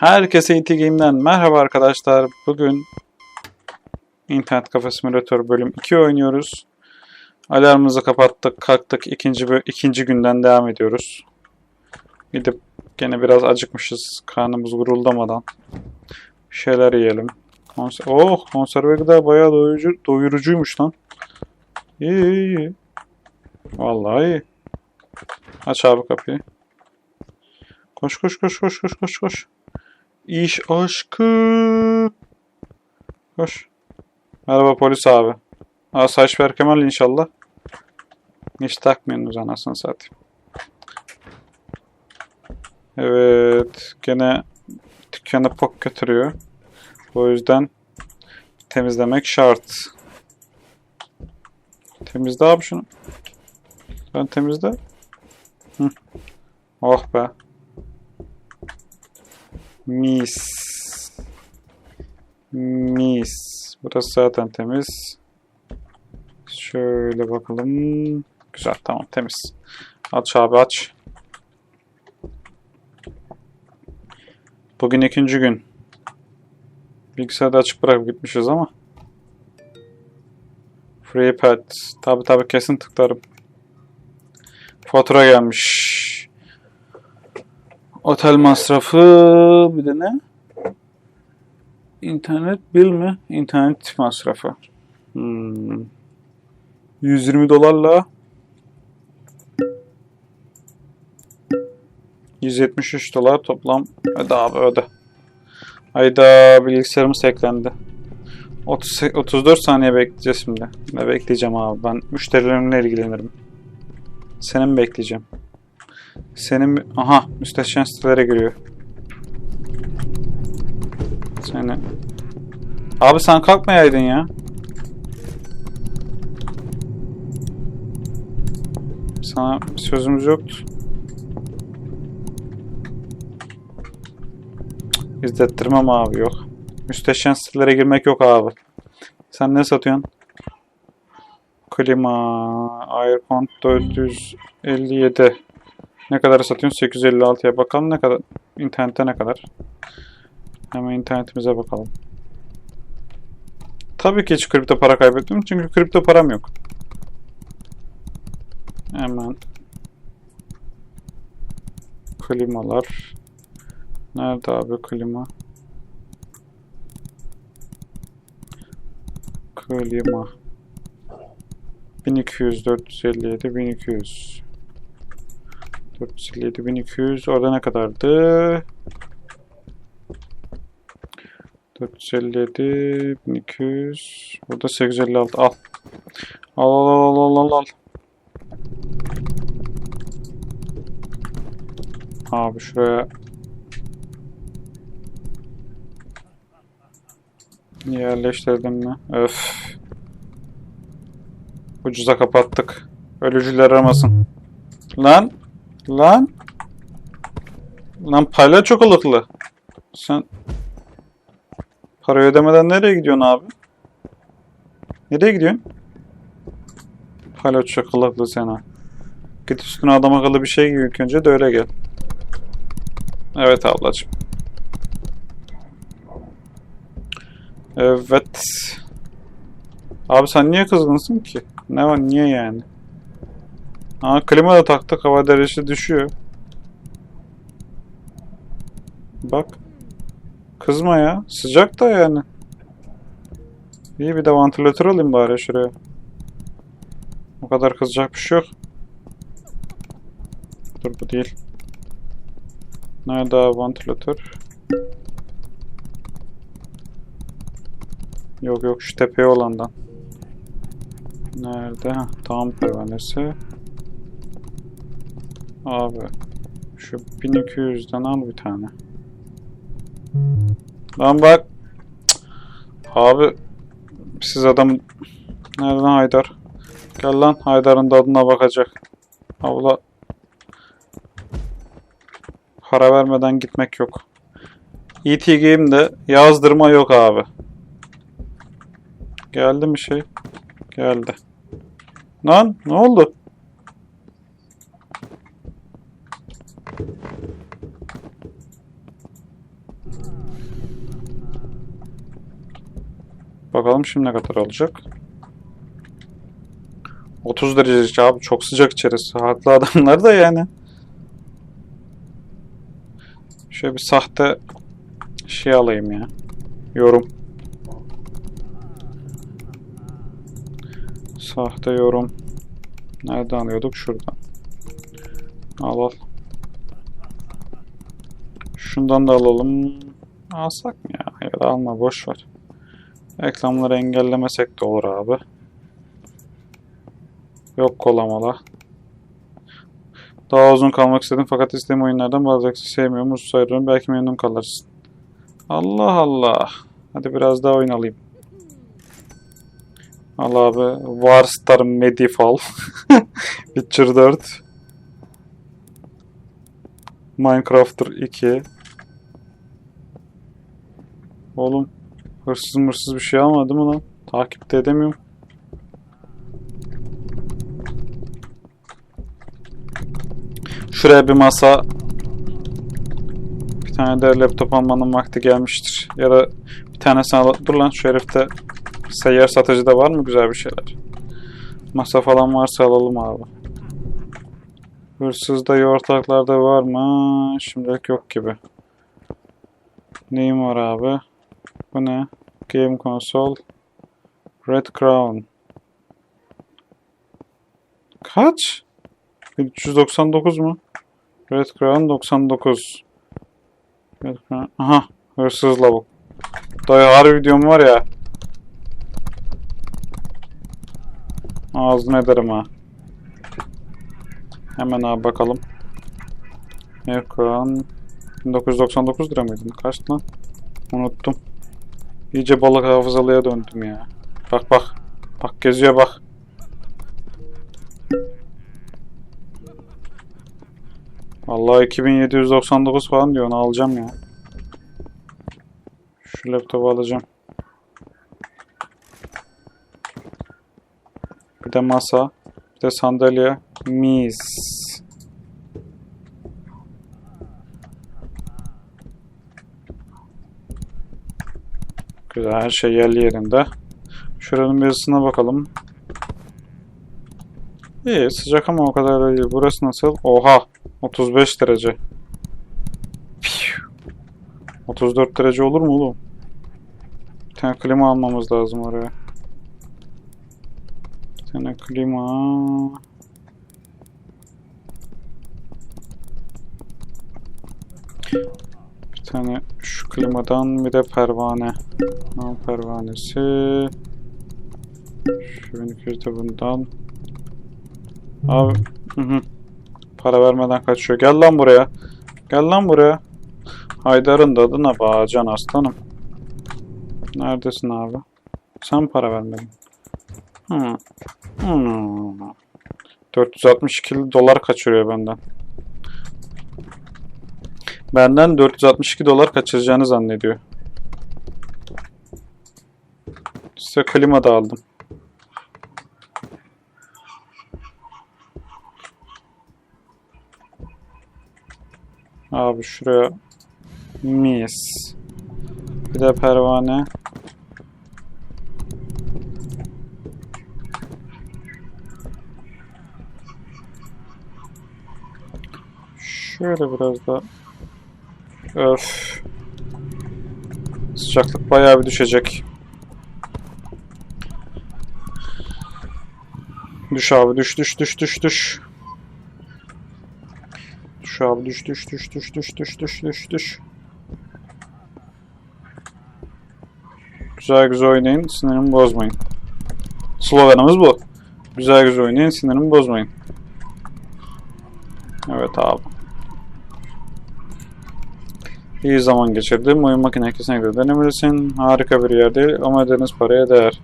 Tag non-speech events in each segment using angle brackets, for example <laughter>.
Herkese IT Game'den merhaba arkadaşlar. Bugün İnternet Kafe Simülatör bölüm 2 oynuyoruz. Alarmımızı kapattık, kalktık. İkinci, ikinci günden devam ediyoruz. Gidip gene biraz acıkmışız. Karnımız guruldamadan. Bir şeyler yiyelim. Konser oh, konserve gıda bayağı doyurucu, doyurucuymuş lan. İyi iyi iyi. Vallahi iyi. Aç abi kapıyı. Koş koş koş koş koş koş koş. İş aşkı. Koş. Merhaba polis abi. Asayiş Berkemal inşallah. Hiç takmıyorsunuz anasını satayım. Evet. Gene dükkanı pok götürüyor. O yüzden temizlemek şart. Temizle abi şunu. Ben temizle. Hı. Oh be. Mis. Mis. Burası zaten temiz. Şöyle bakalım. Güzel tamam temiz. Aç abi aç. Bugün ikinci gün. Bilgisayarda açık bırakıp gitmişiz ama. FreePad. Tabi tabi kesin tıklarım. Fatura gelmiş. Otel masrafı bir de ne? İnternet bil mi? İnternet masrafı. Hmm. 120 dolarla 173 dolar toplam öde abi öde. Ayda bilgisayarımız eklendi. 30, 34 saniye bekleyeceğiz şimdi. Ne bekleyeceğim abi ben müşterilerimle ilgilenirim. Senin mi bekleyeceğim? Senin aha müstehcen sitelere giriyor. Seni. Abi sen kalkmayaydın ya. Sana sözümüz yoktu. İzlettirmem abi yok. Müstehcen sitelere girmek yok abi. Sen ne satıyorsun? Klima, Aircon 457. Ne kadar satıyorsun? 856'ya bakalım ne kadar internette ne kadar? Hemen internetimize bakalım. Tabii ki hiç kripto para kaybettim çünkü kripto param yok. Hemen klimalar. Nerede abi klima? Klima. 1200, 457, 1200. 457, 1200. Orada ne kadardı? 457, 1200. Burada 856. Al. Al al al al al al. Abi şuraya yerleştirdim mi? Öf. Ucuza kapattık. Ölücüler aramasın. Lan. Lan. Lan palyaço kılıklı. Sen Parayı ödemeden nereye gidiyorsun abi? Nereye gidiyorsun? Palyaço kılıklı sana. Git üstüne adam akıllı bir şey giy önce de öyle gel. Evet ablacığım. Evet. Abi sen niye kızgınsın ki? Ne var niye yani? Aa klima da taktık hava derecesi düşüyor. Bak. Kızma ya. Sıcak da yani. İyi bir de vantilatör alayım bari şuraya. O kadar kızacak bir şey yok. Dur bu değil. Nerede abi vantilatör? Yok yok şu tepeye olandan. Nerede? Heh, tam pervanesi. Abi. Şu 1200'den al bir tane. Lan bak. Abi. Siz adam... Nereden Haydar? Gel lan Haydar'ın tadına bakacak. Abla. Para vermeden gitmek yok. ET Game'de yazdırma yok abi. Geldi mi şey? Geldi. Lan ne oldu? Bakalım şimdi ne kadar olacak. 30 derece abi çok sıcak içerisi. Haklı <laughs> adamlar da yani. Şöyle bir sahte şey alayım ya. Yorum. Sahte yorum. Nereden alıyorduk? Şuradan. Al al. Şundan da alalım. Alsak mı ya? Ya da alma boş ver. Reklamları engellemesek de olur abi. Yok kolamalı. Daha uzun kalmak istedim fakat istediğim oyunlardan bazılarını sevmiyorum. Mutsuz ayrılıyorum. Belki memnun kalırsın. Allah Allah. Hadi biraz daha oyun alayım. Al abi. Warstar Medieval. <laughs> Witcher 4. Minecrafter 2. Oğlum hırsız mırsız bir şey almadı mı lan? Takipte edemiyorum. Şuraya bir masa bir tane de laptop almanın vakti gelmiştir. Ya da bir tanesini al... Dur lan şu herifte seyyar satıcıda var mı güzel bir şeyler? Masa falan varsa alalım abi. Hırsızda ortaklarda var mı? Şimdilik yok gibi. Neyim var abi? Bu ne? Game Console. Red Crown. Kaç? 399 mu? Red Crown 99. Red Crown. Aha. Hırsız lavuk. Dayı harbi videom var ya. Ağzını ederim ha. Hemen abi bakalım. Red Crown 1999 lira mıydı? Kaç lan? Unuttum. İyice balık hafızalıya döndüm ya. Bak bak. Bak geziyor bak. Vallahi 2799 falan diyor. Onu alacağım ya. Şu laptopu alacağım. Bir de masa. Bir de sandalye. Mis. Güzel. Her şey yerli yerinde. Şuranın bir ısısına bakalım. İyi. Sıcak ama o kadar da değil. Burası nasıl? Oha. 35 derece. Piu. 34 derece olur mu oğlum? Bir tane klima almamız lazım oraya. Bir tane klima. Tane şu klimadan bir de pervane. Ha, pervanesi. Şu 1200 de bundan. Abi. Hı hı. Para vermeden kaçıyor. Gel lan buraya. Gel lan buraya. Haydar'ın da adına bağacan aslanım. Neredesin abi? Sen para vermedin. Hmm. Hmm. 462 dolar kaçırıyor benden. Benden 462 dolar kaçıracağını zannediyor. Size klima da aldım. Abi şuraya mis. Bir de pervane. Şöyle biraz da Öf. Sıcaklık bayağı bir düşecek. Düş abi düş düş düş düş düş. Düş abi düş düş düş düş düş düş düş düş düş. Güzel güzel oynayın sinirimi bozmayın. Sloganımız bu. Güzel güzel oynayın sinirimi bozmayın. Evet abi. İyi zaman geçirdim. Oyun makine kesinlikle denemelisin. Harika bir yer değil ama ödediğiniz paraya değer.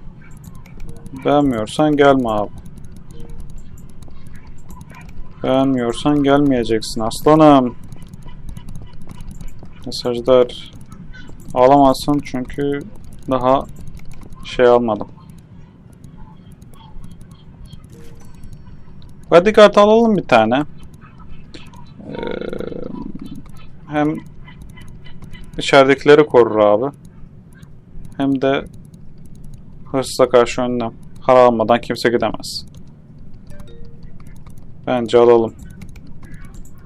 Beğenmiyorsan gelme abi. Beğenmiyorsan gelmeyeceksin aslanım. Mesajlar alamazsın çünkü daha şey almadım. Bodyguard alalım bir tane. Ee, hem İçeridekileri korur abi. Hem de Hırsıza karşı önlem. Para almadan kimse gidemez. Bence alalım.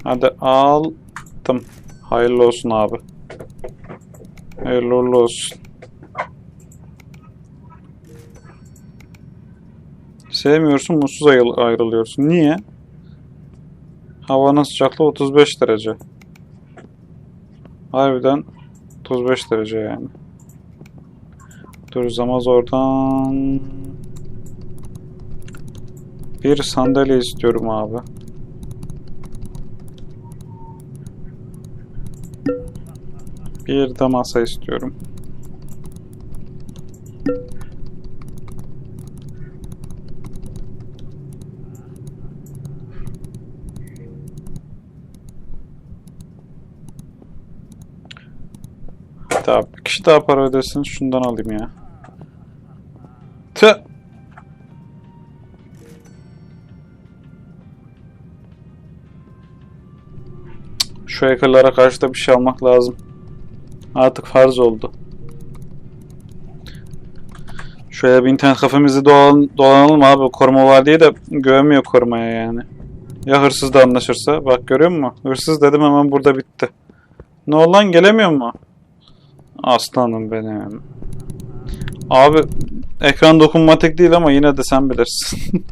Hadi aldım. Hayırlı olsun abi. Hayırlı olsun. Sevmiyorsun, mutsuz ayrıl- ayrılıyorsun. Niye? Havanın sıcaklığı 35 derece. Harbiden 35 derece yani. Dur zamaz oradan. Bir sandalye istiyorum abi. Bir de masa istiyorum. Hatta bir kişi daha para ödesin şundan alayım ya. Tüh. Şu hackerlara karşı da bir şey almak lazım. Artık farz oldu. Şöyle bir internet kafemizi dolan, dolanalım abi. Koruma var diye de güvenmiyor korumaya yani. Ya hırsız da anlaşırsa. Bak görüyor musun? Hırsız dedim hemen burada bitti. Ne oldu lan gelemiyor mu? Aslanım benim. Abi ekran dokunmatik değil ama yine de sen bilirsin.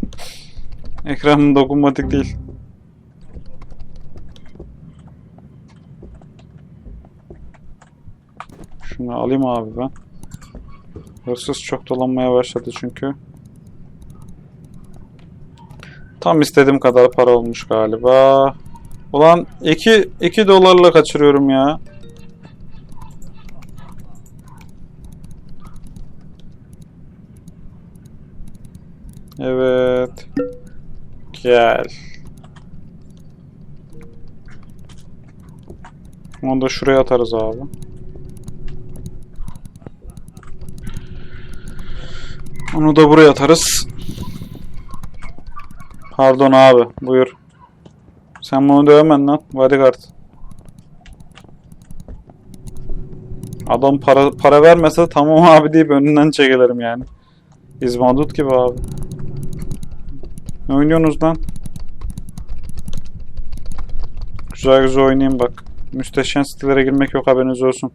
<laughs> Ekran dokunmatik değil. Şunu alayım abi ben. Hırsız çok dolanmaya başladı çünkü. Tam istediğim kadar para olmuş galiba. Ulan 2 2 dolarla kaçırıyorum ya. Evet. Gel. Onu da şuraya atarız abi. Onu da buraya atarız. Pardon abi. Buyur. Sen bunu dövmen lan. Bodyguard. Adam para para vermese tamam <laughs> abi deyip önünden çekilirim yani. İzmandut gibi abi. Ne oynuyorsunuz lan? Güzel güzel oynayayım bak. Müsteşen sitelere girmek yok haberiniz olsun.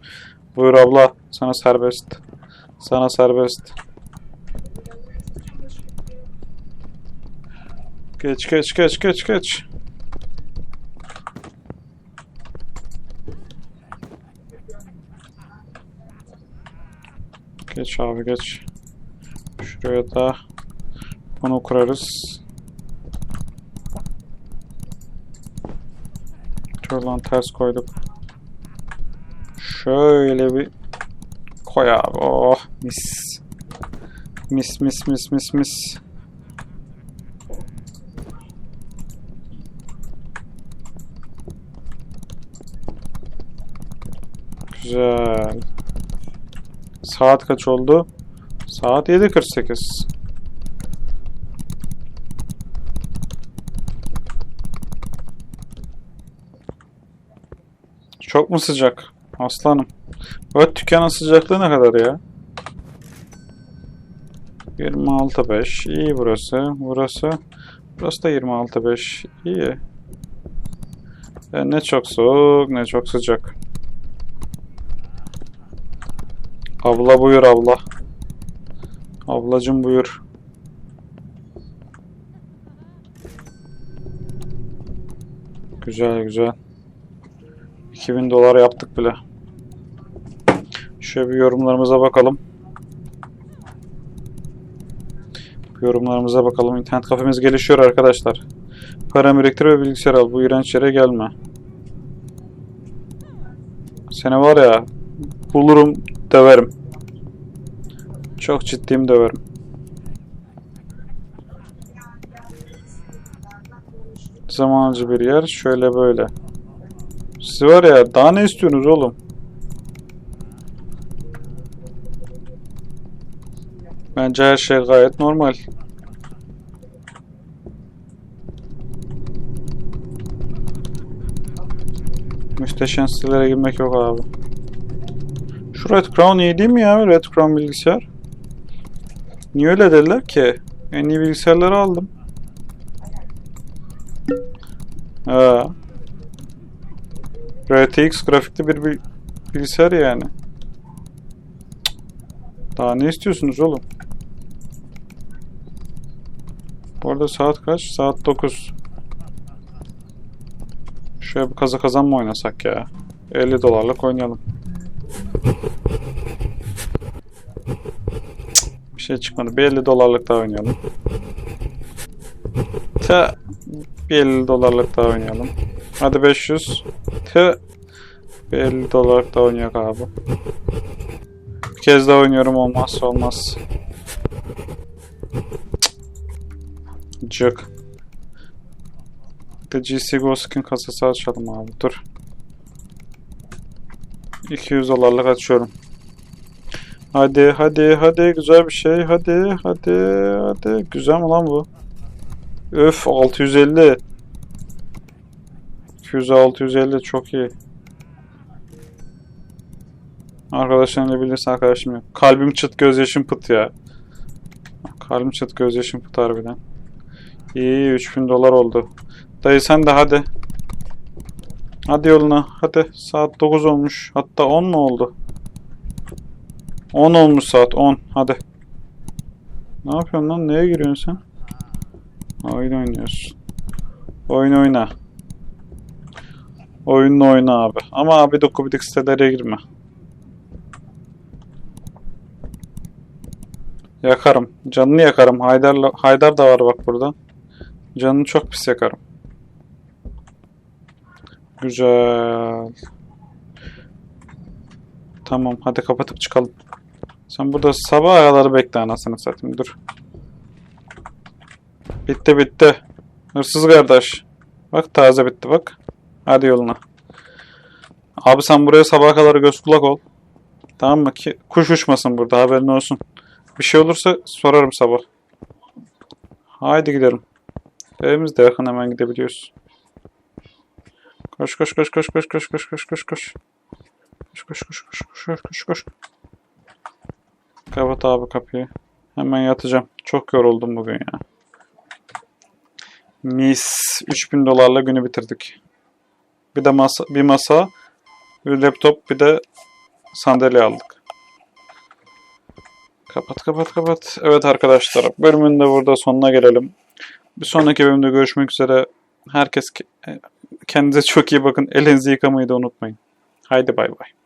Buyur abla. Sana serbest. Sana serbest. Geç geç geç geç geç. Geç abi geç. Şuraya da bunu kurarız. Dur lan ters koyduk. Şöyle bir koy abi. Oh mis. Mis mis mis mis mis. Güzel. Saat kaç oldu? Saat 7.48. Çok mu sıcak? Aslanım. Bu dükkanın sıcaklığı ne kadar ya? 26.5. İyi burası. Burası. Burası da 26.5. İyi. Yani ne çok soğuk ne çok sıcak. Abla buyur abla. Ablacım buyur. Güzel güzel. 2000 dolar yaptık bile. Şöyle bir yorumlarımıza bakalım. Yorumlarımıza bakalım. İnternet kafemiz gelişiyor arkadaşlar. Para biriktir ve bilgisayar al. Bu iğrenç yere gelme. Seni var ya bulurum döverim. Çok ciddiyim döverim. Zamancı bir yer. Şöyle böyle. Siz var ya daha ne istiyorsunuz oğlum? Bence her şey gayet normal. Müsteşen sitelere girmek yok abi. Şu Red Crown iyi değil mi ya? Red Crown bilgisayar. Niye öyle dediler ki? En iyi bilgisayarları aldım. Ha. RTX grafikli bir bil- bilgisayar yani. Daha ne istiyorsunuz oğlum? Bu arada saat kaç? Saat 9. Şöyle bir kaza kazan mı oynasak ya? 50 dolarlık oynayalım. Bir şey çıkmadı. Bir 50 dolarlık daha oynayalım. Tı. Bir 50 dolarlık daha oynayalım. Hadi 500. Tı. Bir 50 dolarlık daha oynayak abi. Bir kez daha oynuyorum olmazsa olmaz. Cık. De GC Go Skin kasası açalım abi. Dur. 200 dolarlık açıyorum. Hadi hadi hadi güzel bir şey. Hadi hadi hadi. Güzel mi lan bu? Öf 650. 200 650 çok iyi. Arkadaşlarıyla bilirsin arkadaşım yok. Kalbim çıt gözyaşım pıt ya. Kalbim çıt gözyaşım pıt harbiden. İyi 3000 dolar oldu. Dayı sen de hadi. Hadi yoluna. Hadi. Saat 9 olmuş. Hatta 10 mu oldu? 10 olmuş saat. 10. Hadi. Ne yapıyorsun lan? Neye giriyorsun sen? Oyun oynuyorsun. Oyun oyna. Oyunla oyna abi. Ama abi dokubidik sitelere girme. Yakarım. Canını yakarım. Haydar'la Haydar da var bak burada. Canını çok pis yakarım. Güzel. Tamam hadi kapatıp çıkalım. Sen burada sabaha kadar bekle anasını satayım dur. Bitti bitti. Hırsız kardeş. Bak taze bitti bak. Hadi yoluna. Abi sen buraya sabaha kadar göz kulak ol. Tamam mı ki kuş uçmasın burada haberin olsun. Bir şey olursa sorarım sabah. Haydi gidelim. Evimiz de yakın hemen gidebiliyoruz. Koş koş koş koş koş koş koş koş koş koş. Koş koş koş koş koş koş koş. Kapat abi kapıyı. Hemen yatacağım. Çok yoruldum bugün ya. Mis. 3000 dolarla günü bitirdik. Bir de masa, bir masa, bir laptop, bir de sandalye aldık. Kapat kapat kapat. Evet arkadaşlar bölümün de burada sonuna gelelim. Bir sonraki bölümde görüşmek üzere. Herkes ke- kendinize çok iyi bakın. Elinizi yıkamayı da unutmayın. Haydi bay bay.